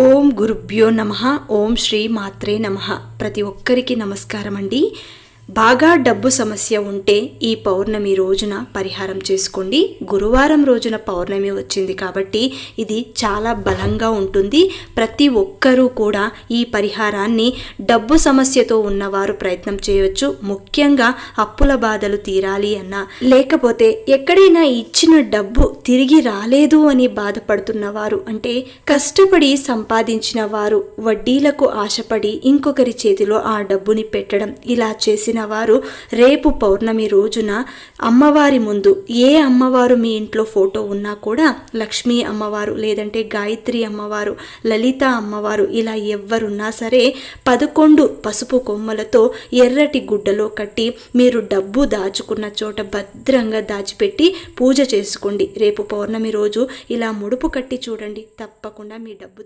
ఓం గురుభ్యో నమ ఓం శ్రీ మాత్రే నమ. ప్రతి ఒక్కరికి నమస్కారం అండి. బాగా డబ్బు సమస్య ఉంటే ఈ పౌర్ణమి రోజున పరిహారం చేసుకోండి. గురువారం రోజున పౌర్ణమి వచ్చింది కాబట్టి ఇది చాలా బలంగా ఉంటుంది. ప్రతి ఒక్కరూ కూడా ఈ పరిహారాన్ని డబ్బు సమస్యతో ఉన్నవారు ప్రయత్నం చేయవచ్చు ముఖ్యంగా అప్పుల బాధలు తీరాలి అన్న. లేకపోతే ఎక్కడైనా ఇచ్చిన డబ్బు తిరిగి రాలేదు అని బాధపడుతున్నవారు అంటే కష్టపడి సంపాదించిన వారు వడ్డీలకు ఆశపడి ఇంకొకరి చేతిలో ఆ డబ్బుని పెట్టడం ఇలా చేసిన వారు రేపు పౌర్ణమి రోజున అమ్మవారి ముందు ఏ అమ్మవారు మీ ఇంట్లో ఫోటో ఉన్నా కూడా లక్ష్మీ అమ్మవారు లేదంటే గాయత్రి అమ్మవారు లలిత అమ్మవారు ఇలా ఎవ్వరున్నా సరే పదకొండు పసుపు కొమ్మలతో ఎర్రటి గుడ్డలో కట్టి మీరు డబ్బు దాచుకున్న చోట భద్రంగా దాచిపెట్టి పూజ చేసుకోండి. రేపు రేపు పౌర్ణమి రోజు ఇలా ముడుపు కట్టి చూడండి. తప్పకుండా మీ డబ్బు